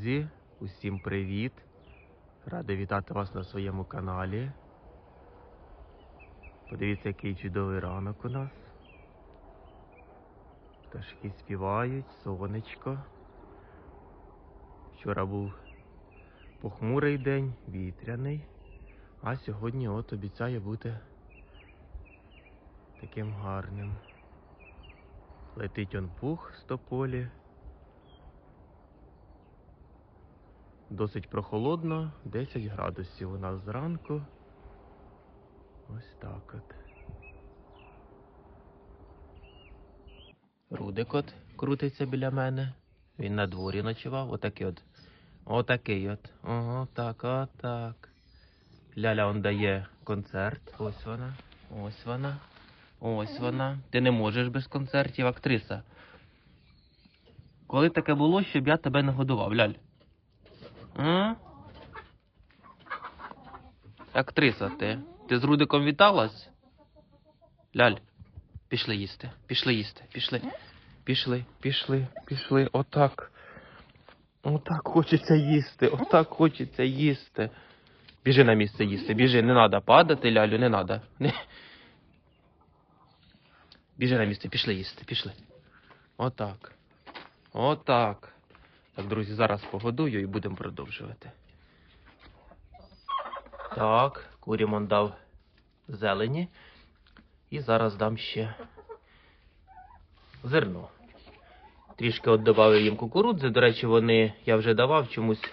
Друзі, усім привіт! Радий вітати вас на своєму каналі. Подивіться, який чудовий ранок у нас. Пташки співають, сонечко. Вчора був похмурий день, вітряний, а сьогодні от обіцяє бути таким гарним. Летить он пух з тополі. Досить прохолодно, 10 градусів у нас зранку. Ось так от. Рудик от крутиться біля мене. Він на дворі ночував. Отакий от. Отакий от. Ого, так, отак. Ляля он дає концерт. Ось вона. Ось вона. Ось вона. Ти не можеш без концертів, актриса. Коли таке було, щоб я тебе не годував, ляль? Актриса ти. Ти з Рудиком віталась? Ляль, пішли їсти, пішли їсти, пішли. Пішли, пішли, пішли. Отак. Отак хочеться їсти, отак хочеться їсти. Біжи на місце їсти, біжи, не треба падати, лялю, не треба. Не... Біжи на місце, пішли їсти, пішли. Отак. Отак. Так, друзі, зараз погодую і будемо продовжувати. Так, Курімон дав зелені. І зараз дам ще зерно. Трішки от додав їм кукурудзи. До речі, вони я вже давав чомусь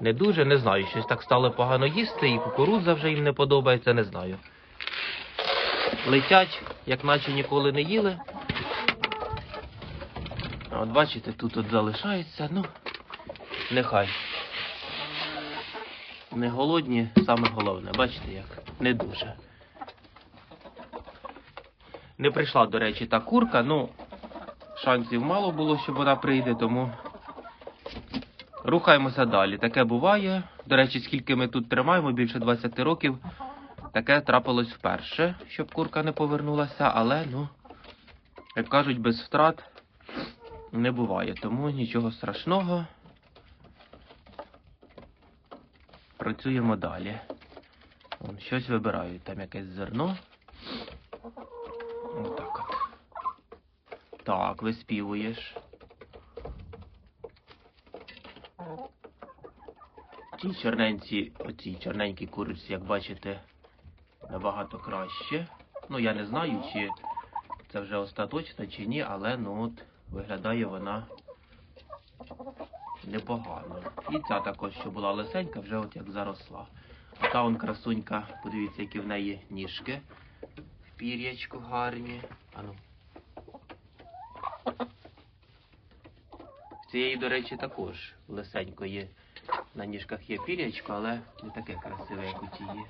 не дуже, не знаю. Щось так стало погано їсти, і кукурудза вже їм не подобається, не знаю. Летять, як наче ніколи не їли. От бачите, тут от залишається, ну, нехай. Не голодні, саме головне, бачите як? Не дуже. Не прийшла, до речі, та курка, ну, шансів мало було, щоб вона прийде, тому рухаємося далі. Таке буває. До речі, скільки ми тут тримаємо, більше 20 років, таке трапилось вперше, щоб курка не повернулася, але, ну, як кажуть, без втрат не буває, тому нічого страшного. Працюємо далі. Вон, щось вибирають, там якесь зерно. Отак от. Так, виспівуєш. Ті чорненці, оці чорненькі курочці, як бачите, набагато краще. Ну, я не знаю, чи це вже остаточно, чи ні, але ну от виглядає вона непогано. І ця також, що була лисенька, вже от як заросла. А та он красунька, подивіться, які в неї ніжки. В пір'ячку гарні. Ану. В цієї, до речі, також лисенької на ніжках є пір'ячко, але не таке красиве, як у тієї.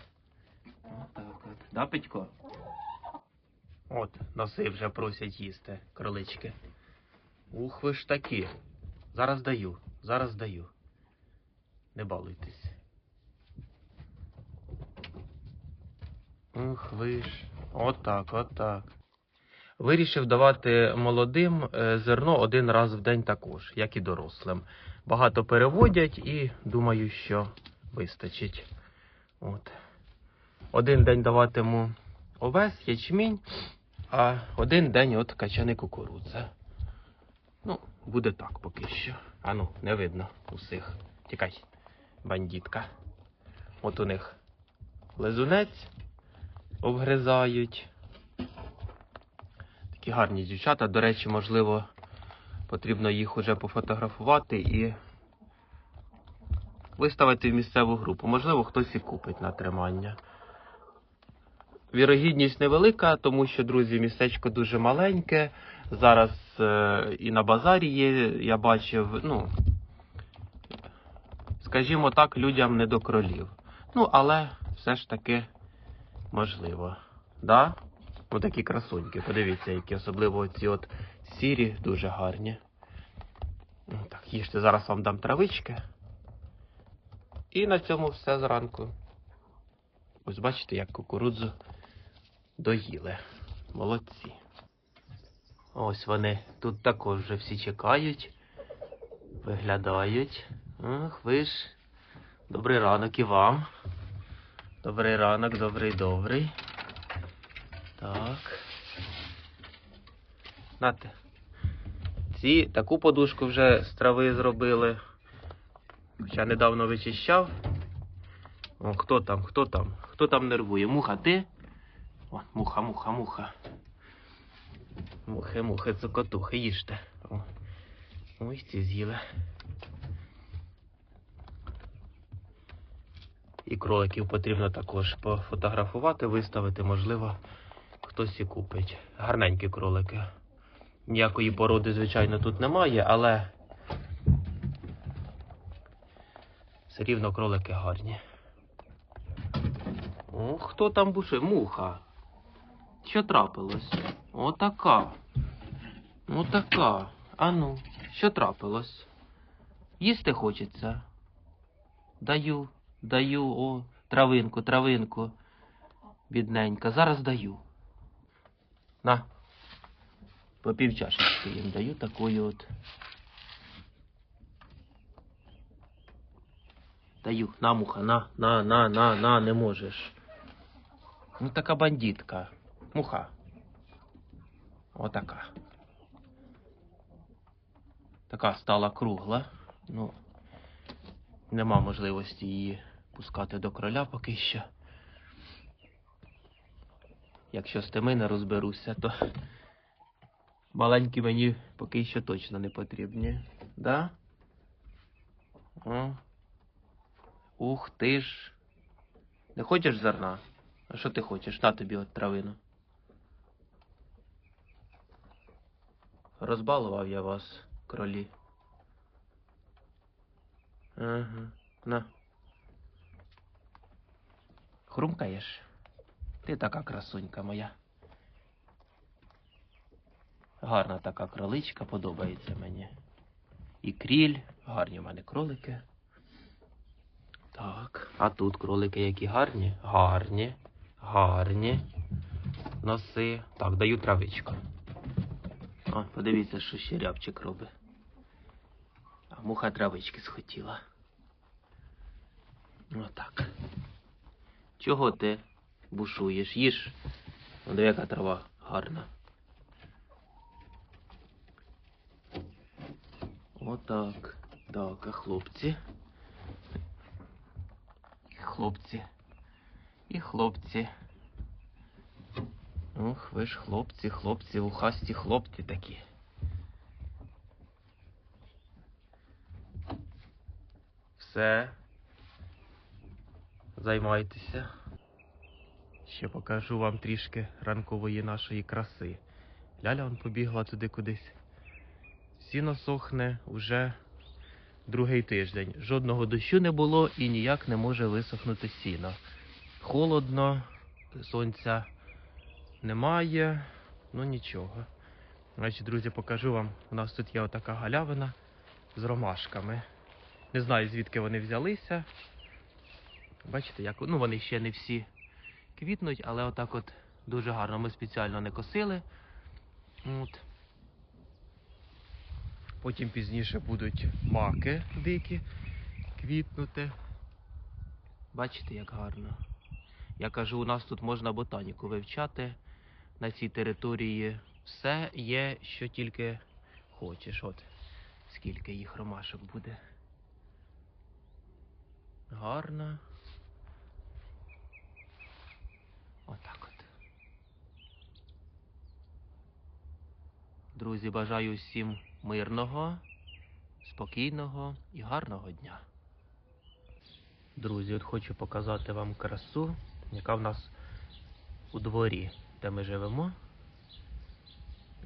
Отак от. Да, Петько? От, носи вже просять їсти, кролички. Ух ви ж такі. Зараз даю, зараз даю. Не балуйтесь. Ух ви ж. Отак, отак. Вирішив давати молодим е, зерно один раз в день також, як і дорослим. Багато переводять і думаю, що вистачить. От. Один день даватиму овес, ячмінь, а один день от качани кукурудза. Ну, буде так поки що. А ну, не видно усіх. Тікай, бандітка. От у них лизунець обгризають. Такі гарні дівчата. До речі, можливо, потрібно їх уже пофотографувати і виставити в місцеву групу. Можливо, хтось і купить на тримання. Вірогідність невелика, тому що, друзі, містечко дуже маленьке. Зараз і на базарі є, я бачив, ну, скажімо так, людям не до кролів. Ну, але все ж таки можливо. Да? Отакі красуньки, подивіться, які особливо ці от сірі, дуже гарні. Ну, так, їжте, зараз вам дам травички. І на цьому все зранку. Ось бачите, як кукурудзу доїли. Молодці. Ось вони тут також вже всі чекають, виглядають. Ах, ви ж. Добрий ранок і вам. Добрий ранок, добрий, добрий. Так. Нате. Ці таку подушку вже з трави зробили. Хоча недавно вичищав. О, хто там, хто там? Хто там нервує? Муха, ти? О, муха, муха, муха. Мухи, мухи, цокотухи, їжте. О. Ось ці з'їли. І кроликів потрібно також пофотографувати, виставити, можливо, хтось і купить. Гарненькі кролики. Ніякої породи, звичайно, тут немає, але все рівно кролики гарні. О, хто там бушує? Муха. Що трапилось? Отака. Отака. Ану, що трапилось? Їсти хочеться. Даю, даю, о, травинку, травинку. Бідненька, зараз даю. На. По півчашечки їм даю такою от. Даю, на, муха, на, на, на, на, на, не можеш. Ну така бандитка. Муха. Отака. Така стала кругла. Ну, нема можливості її пускати до кроля поки що. Якщо з тими не розберуся, то маленькі мені поки що точно не потрібні. Да? Ух ти ж. Не хочеш зерна? А що ти хочеш? На тобі от травину. Розбалував я вас, кролі. Ага, на. Хрумкаєш? Ти така красунька моя. Гарна така кроличка, подобається мені. І кріль, гарні в мене кролики. Так, а тут кролики які гарні? Гарні, гарні. Носи. Так, даю травичку. О, подивіться, що ще рябчик робить. А муха травички схотіла. Отак. Чого ти бушуєш? Їж. Ну, диви, яка трава гарна. Отак. Так, а хлопці. І Хлопці. І хлопці. Ух, ви ж хлопці, хлопці, вухасті хлопці такі. Все. Займайтеся. Ще покажу вам трішки ранкової нашої краси. Ляля он побігла туди кудись. Сіно сохне уже другий тиждень. Жодного дощу не було і ніяк не може висохнути сіно. Холодно, сонця немає, ну нічого. Значить, друзі, покажу вам. У нас тут є отака галявина з ромашками. Не знаю, звідки вони взялися. Бачите, як ну вони ще не всі квітнуть, але отак от дуже гарно. Ми спеціально не косили. От. Потім пізніше будуть маки дикі квітнути. Бачите, як гарно. Я кажу, у нас тут можна ботаніку вивчати. На цій території все є, що тільки хочеш. От скільки їх ромашок буде. Гарно. Отак от. Друзі, бажаю всім мирного, спокійного і гарного дня. Друзі, от хочу показати вам красу, яка в нас у дворі, де ми живемо.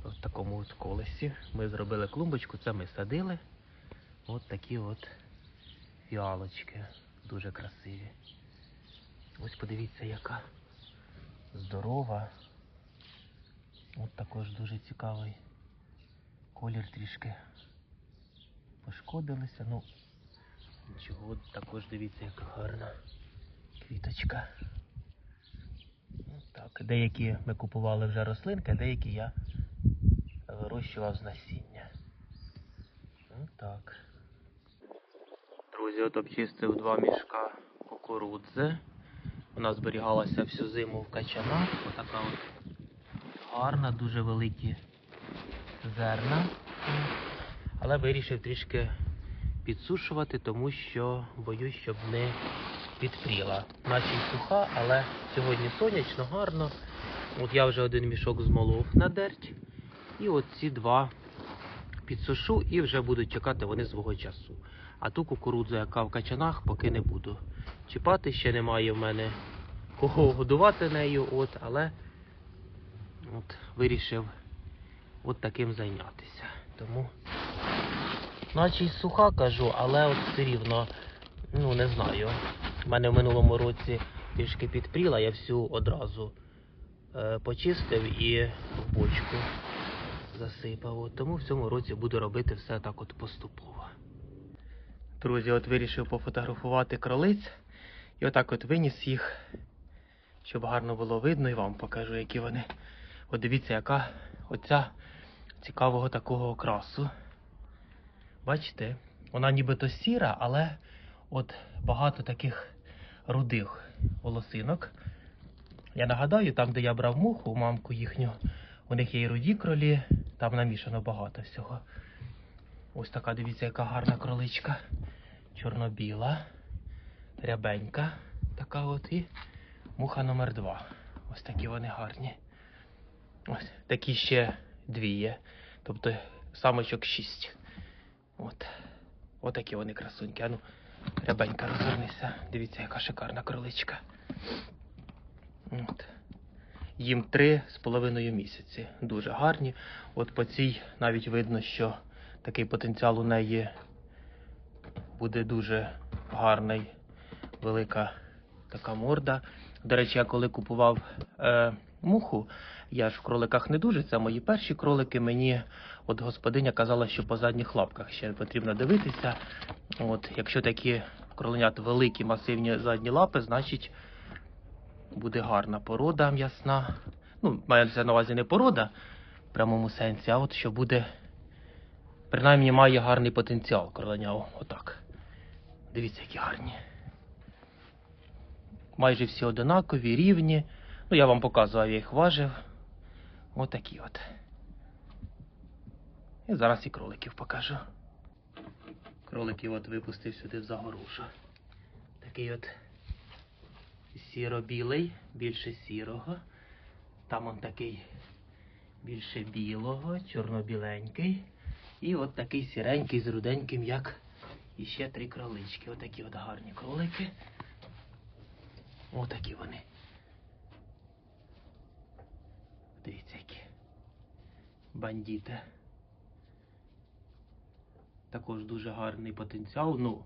От такому от колесі. Ми зробили клумбочку, це ми садили. От такі от фіалочки. Дуже красиві. Ось подивіться, яка здорова. От також дуже цікавий. Колір трішки пошкодилися. Ну, нічого, також дивіться, яка гарна квіточка. Так. Деякі ми купували вже рослинки, деякі я вирощував з насіння. Так. Друзі, от обчистив два мішка кукурудзи. Вона зберігалася всю зиму в качанах. Отака от гарна, дуже великі зерна. Але вирішив трішки підсушувати, тому що боюсь, щоб не підпріла. Наче й суха, але сьогодні сонячно, гарно. От я вже один мішок змолов на дерть. І от ці два підсушу і вже будуть чекати вони свого часу. А ту кукурудзу, яка в качанах, поки не буду чіпати. Ще немає в мене кого годувати нею, от, але от, вирішив от таким зайнятися. Тому, наче й суха кажу, але от все рівно, ну не знаю. У мене в минулому році трішки підпріла, я всю одразу е, почистив і в бочку засипав. От, тому в цьому році буду робити все так от поступово. Друзі, от вирішив пофотографувати кролиць і отак от виніс їх, щоб гарно було видно і вам покажу, які вони. От дивіться, яка оця цікавого такого окрасу. Бачите, вона нібито сіра, але от багато таких рудих волосинок. Я нагадаю, там, де я брав муху, мамку їхню, у них є і руді кролі, там намішано багато всього. Ось така, дивіться, яка гарна кроличка. Чорно-біла, рябенька, така от і муха номер два. Ось такі вони гарні. Ось такі ще дві є. Тобто самочок шість. От. Отакі вони красуньки. Ану, рябенька, розвернися. Дивіться, яка шикарна кроличка. От. Їм три з половиною місяці. Дуже гарні. От по цій навіть видно, що такий потенціал у неї буде дуже гарний, велика така морда. До речі, я коли купував е, муху, я ж в кроликах не дуже, це мої перші кролики. Мені от господиня казала, що по задніх лапках ще потрібно дивитися. От, якщо такі кроленят великі, масивні задні лапи, значить буде гарна порода м'ясна. Ну, мається на увазі не порода в прямому сенсі, а от що буде, принаймні має гарний потенціал кроленя. Отак. Дивіться, які гарні. Майже всі одинакові, рівні. Ну, я вам показував, я їх важив. Отакі от. І зараз і кроликів покажу. Кроликів от випустив сюди в загорушу. Такий от сіро-білий, більше сірого. Там он такий більше білого, чорно-біленький. І от такий сіренький з руденьким, як і ще три кролички. Отакі от гарні кролики. Отакі вони. Дивіться, які. Бандіти. Також дуже гарний потенціал. Ну,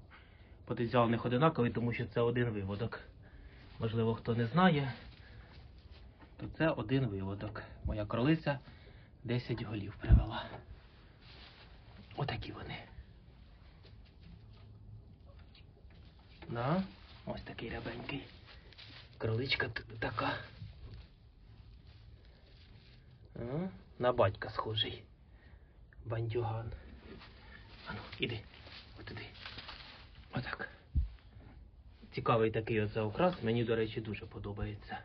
потенціал них одинаковий, тому що це один виводок. Можливо, хто не знає, то це один виводок. Моя кролиця 10 голів привела. Отакі вони. Да? Ось такий рябенький. Кроличка така. На батька схожий. Бандюган. Ану, іди. Отуди. Отак. Цікавий такий оце окрас. Мені, до речі, дуже подобається.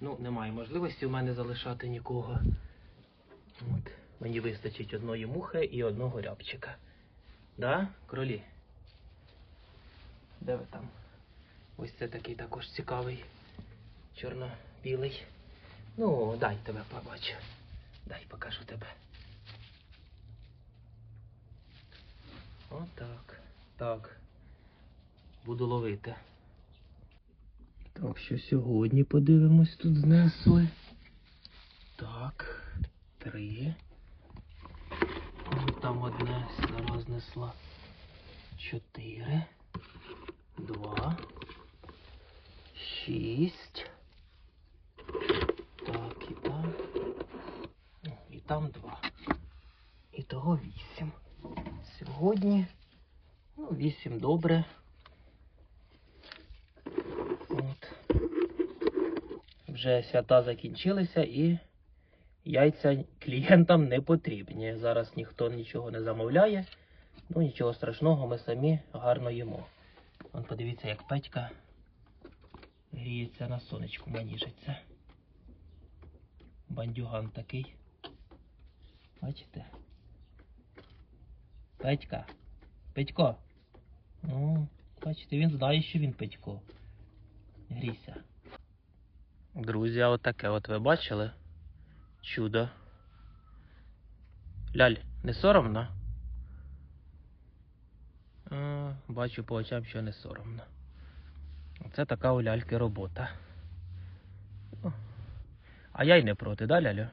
Ну, немає можливості в мене залишати нікого. От. Мені вистачить одної мухи і одного рябчика. Да, кролі? Де ви там? Ось це такий також цікавий. Чорно-білий. Ну, дай тебе побачу. Дай покажу тебе. Отак. Так. Буду ловити. Так, що сьогодні подивимось тут знесли. Так, три. Там одне стара знесла. Чотири. Два. Шість. Так, і там. О, І там два. І того вісім. Сьогодні. Ну, вісім добре. От. Вже свята закінчилися і яйця клієнтам не потрібні. Зараз ніхто нічого не замовляє. Ну, нічого страшного, ми самі гарно їмо. Вон подивіться, як Петька гріється на сонечку, маніжиться. Бандюган такий. Бачите? Петька. Петько. Ну, бачите, він знає, що він Петько. Грійся. Друзі, а отаке от ви бачили? Чудо. Ляль, не соромно? А, бачу по очам, що не соромно. Це така у ляльки робота. А я й не проти, да, лялю?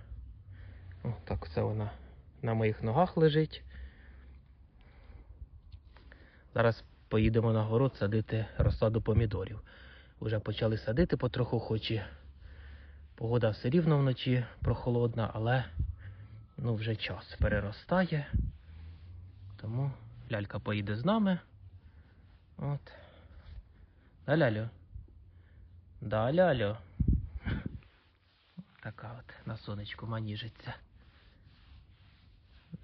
О, так це вона на моїх ногах лежить. Зараз поїдемо на город садити розсаду помідорів. Уже почали садити потроху, хоч і погода все рівно вночі прохолодна, але ну, вже час переростає. Тому лялька поїде з нами. От. Да, лялю? Да, лялю. Така от на сонечку маніжиться.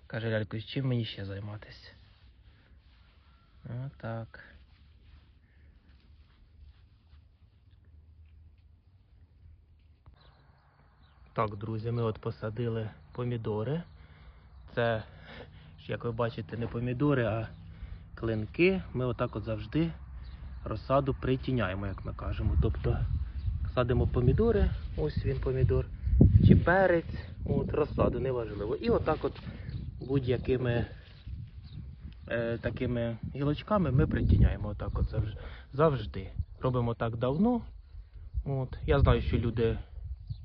Каже лялько, чим мені ще займатися? Отак. Так, друзі, ми от посадили помідори. Це, як ви бачите, не помідори, а клинки. Ми отак от завжди розсаду притіняємо, як ми кажемо. Тобто садимо помідори, ось він помідор, чи перець, от розсаду, неважливо. І отак от будь-якими е, такими гілочками ми притіняємо отак от завж- завжди. Робимо так давно. От. Я знаю, що люди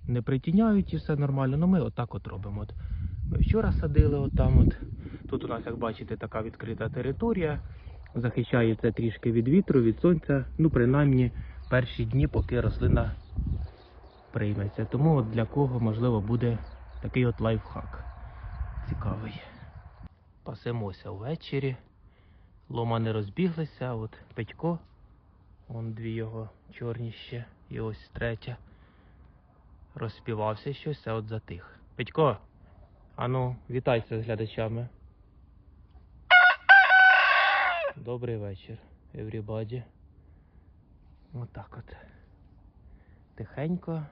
не притіняють і все нормально, але ми отак от робимо. От. Ми вчора садили отам. От. Тут у нас, як бачите, така відкрита територія. Захищає це трішки від вітру, від сонця, ну принаймні перші дні, поки рослина прийметься. Тому от для кого можливо буде такий от лайфхак цікавий. Пасемося ввечері. Лома не розбіглися, от Петько, вон дві його чорні ще, і ось третя. Розспівався щось, а от затих. Петько, ану, вітайся з глядачами. Добрий вечір, everybody. Отак от. Тихенько.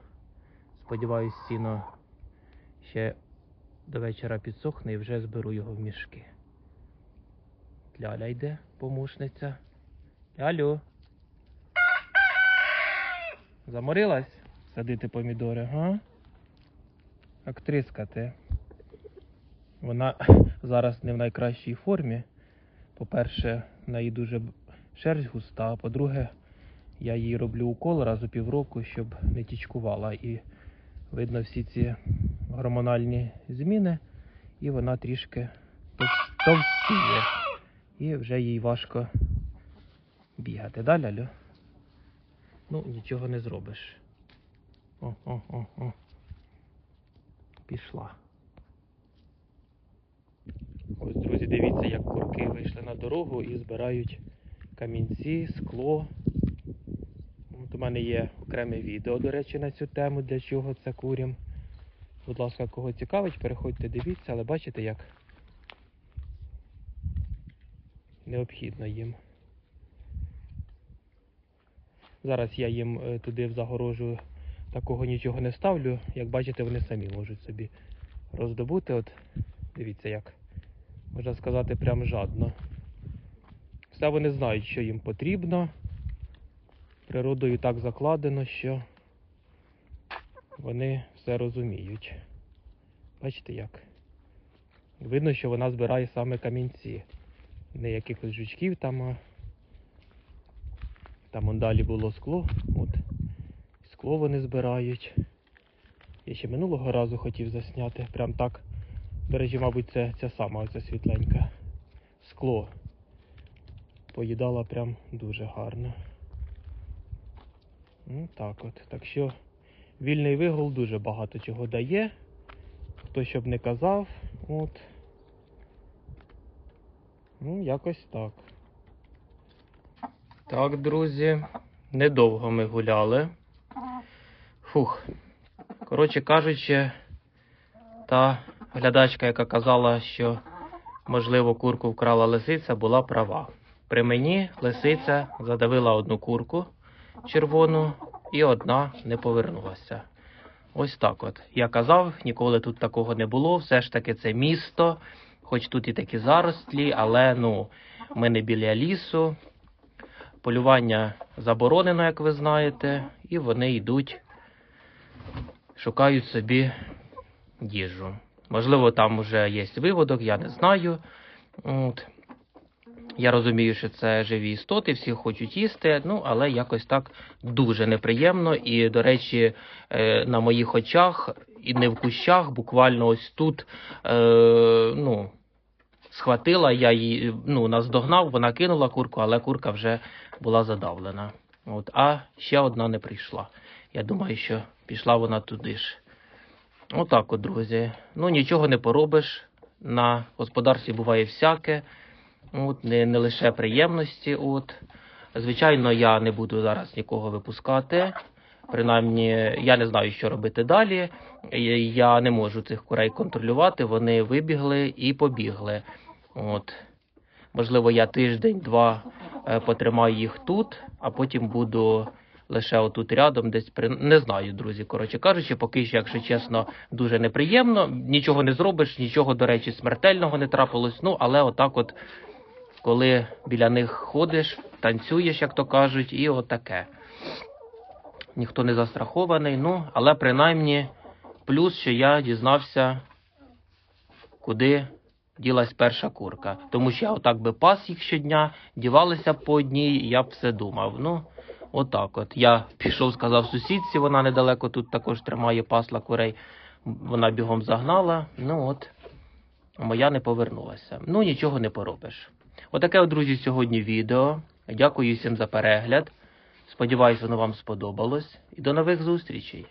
Сподіваюсь, сіно ще до вечора підсохне і вже зберу його в мішки. Ляля йде, помушниця. Лялю. Заморилась садити помідори, га? Актриска ти. Вона зараз не в найкращій формі. По-перше, в неї дуже шерсть густа, а по-друге, я їй роблю укол раз у півроку, щоб не тічкувала. І видно всі ці гормональні зміни, і вона трішки тов- товстіє. І вже їй важко бігати. Да, Лялю? Ну, нічого не зробиш. О, о, о, о. Пішла. Ось, друзі, дивіться, як курки вийшли на дорогу і збирають камінці, скло. От у мене є окреме відео, до речі, на цю тему, для чого це курям. Будь ласка, кого цікавить, переходьте, дивіться, але бачите, як необхідно їм. Зараз я їм е, туди в загорожу такого нічого не ставлю. Як бачите, вони самі можуть собі роздобути. От дивіться, як можна сказати, прям жадно. Все вони знають, що їм потрібно. Природою так закладено, що вони все розуміють. Бачите як? Видно, що вона збирає саме камінці. Не якихось жучків там, а там далі було скло. От. Скло вони збирають. Я ще минулого разу хотів засняти. Прям так. До речі, мабуть, це ця сама оця світленька. Скло. Поїдала прям дуже гарно. Ну так от. Так що вільний вигул дуже багато чого дає. Хто щоб не казав. От. Ну, якось так. Так, друзі, недовго ми гуляли. Фух. Коротше кажучи, та глядачка, яка казала, що можливо курку вкрала лисиця, була права. При мені лисиця задавила одну курку червону, і одна не повернулася. Ось так от. Я казав, ніколи тут такого не було. Все ж таки це місто, хоч тут і такі заростлі, але ну, ми не біля лісу. Полювання заборонено, як ви знаєте, і вони йдуть, шукають собі їжу. Можливо, там вже є виводок, я не знаю. От. Я розумію, що це живі істоти, всі хочуть їсти, ну але якось так дуже неприємно. І, до речі, е, на моїх очах і не в кущах, буквально ось тут е, ну, схватила, я її ну, наздогнав, вона кинула курку, але курка вже була задавлена. От, а ще одна не прийшла. Я думаю, що пішла вона туди ж. Отак от, друзі. Ну нічого не поробиш. На господарстві буває всяке. От, не, не лише приємності. От. Звичайно, я не буду зараз нікого випускати. Принаймні, я не знаю, що робити далі. Я не можу цих курей контролювати. Вони вибігли і побігли. От. Можливо, я тиждень-два е, потримаю їх тут, а потім буду лише отут рядом, десь при не знаю, друзі. Коротше кажучи, поки що, якщо чесно, дуже неприємно. Нічого не зробиш, нічого, до речі, смертельного не трапилось. Ну, але отак, от, коли біля них ходиш, танцюєш, як то кажуть, і отаке. Ніхто не застрахований, ну, але принаймні плюс, що я дізнався, куди ділась перша курка. Тому що я отак би пас їх щодня, дівалися по одній, я б все думав. Ну, отак от. Я пішов, сказав сусідці, вона недалеко тут також тримає пасла курей. Вона бігом загнала. Ну от, моя не повернулася. Ну, нічого не поробиш. Отаке, от, друзі, сьогодні відео. Дякую всім за перегляд. Сподіваюсь, воно вам сподобалось. І до нових зустрічей.